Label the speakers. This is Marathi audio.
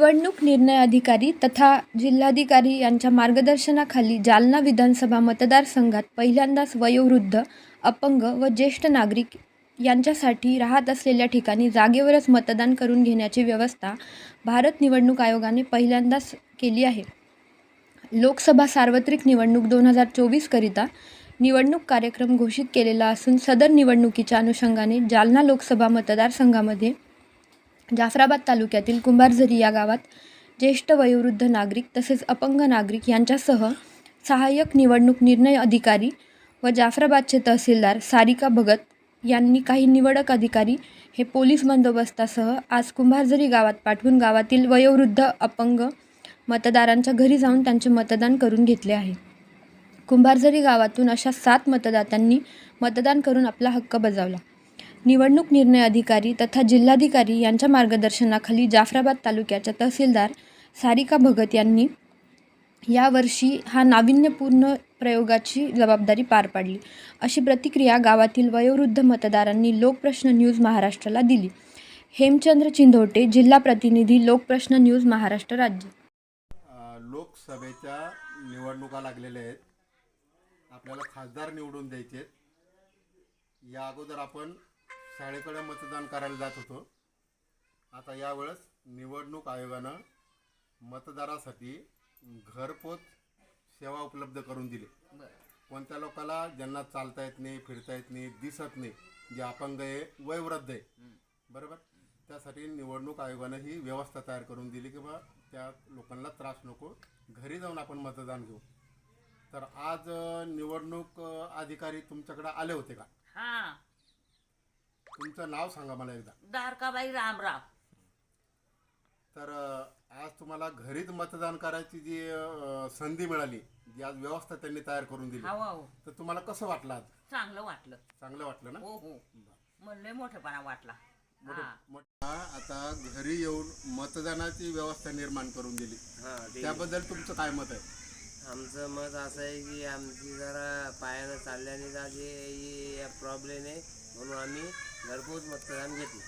Speaker 1: निवडणूक निर्णय अधिकारी तथा जिल्हाधिकारी यांच्या मार्गदर्शनाखाली जालना विधानसभा मतदारसंघात पहिल्यांदाच वयोवृद्ध अपंग व ज्येष्ठ नागरिक यांच्यासाठी राहत असलेल्या ठिकाणी जागेवरच मतदान करून घेण्याची व्यवस्था भारत निवडणूक आयोगाने पहिल्यांदाच केली आहे. लोकसभा सार्वत्रिक निवडणूक दोन हजार चोवीसकरिता निवडणूक कार्यक्रम घोषित केलेला असून सदर निवडणुकीच्या अनुषंगाने जालना लोकसभा मतदारसंघामध्ये जाफराबाद तालुक्यातील कुंभारझरी या गावात ज्येष्ठ वयोवृद्ध नागरिक तसेच अपंग नागरिक यांच्यासह सहाय्यक निवडणूक निर्णय अधिकारी व जाफराबादचे तहसीलदार सारिका भगत यांनी काही निवडक अधिकारी हे पोलीस बंदोबस्तासह आज कुंभारझरी गावात पाठवून गावातील वयोवृद्ध अपंग मतदारांच्या घरी जाऊन त्यांचे मतदान करून घेतले आहे. कुंभारझरी गावातून अशा सात मतदात्यांनी मतदान करून आपला हक्क बजावला. निवडणूक निर्णय अधिकारी तथा जिल्हाधिकारी यांच्या मार्गदर्शनाखाली जाफराबाद तालुक्याच्या तहसीलदार सारिका भगत यांनी यावर्षी हा नाविन्यपूर्ण प्रयोगाची जबाबदारी पार पाडली. अशी प्रतिक्रिया गावातील वयोवृद्ध मतदारांनी लोकप्रश्न न्यूज महाराष्ट्राला दिली. हेमचंद्र चिंधोटे जिल्हा प्रतिनिधी लोकप्रश्न न्यूज महाराष्ट्र राज्य.
Speaker 2: लोकसभेच्या निवडणुका लागलेल्या आहेत. आपल्याला खासदार निवडून द्यायचे या अगोदर आपण शाळेकडे मतदान करायला जात होतो. आता यावेळेस निवडणूक आयोगानं मतदारासाठी घरपोच सेवा उपलब्ध करून दिली. कोणत्या लोकाला? ज्यांना चालता येत नाही फिरता येत नाही दिसत नाही जे अपंग आहे वयवृद्ध आहे. बरोबर? त्यासाठी निवडणूक आयोगानं ही व्यवस्था तयार करून दिली की बा त्या लोकांना त्रास नको घरी जाऊन आपण मतदान घेऊ. तर आज निवडणूक अधिकारी तुमच्याकडे आले होते का?
Speaker 3: हा.
Speaker 2: तुमचं नाव सांगा मला एकदा.
Speaker 3: द्वारकाबाई रामराव.
Speaker 2: तर अ, आज तुम्हाला घरीच मतदान करायची जी अ, संधी मिळाली जी आज व्यवस्था त्यांनी तयार करून दिली.
Speaker 3: हो हो
Speaker 2: तर तुम्हाला कसं वाटलं आज?
Speaker 3: चांगलं वाटलं.
Speaker 2: चांगलं वाटलं ना?
Speaker 3: हो हो. म्हणले मोठेपणा वाटला. हा.
Speaker 2: मोठ- हा, आता घरी येऊन मतदानाची व्यवस्था निर्माण करून दिली.
Speaker 4: हा ते
Speaker 2: त्याबद्दल तुमचं काय मत आहे?
Speaker 4: आमचं मत असं आहे की आमची जरा पायानं चालल्याने जे प्रॉब्लेम आहे. म्हणून आम्ही घरपोच मतदान घेतलं.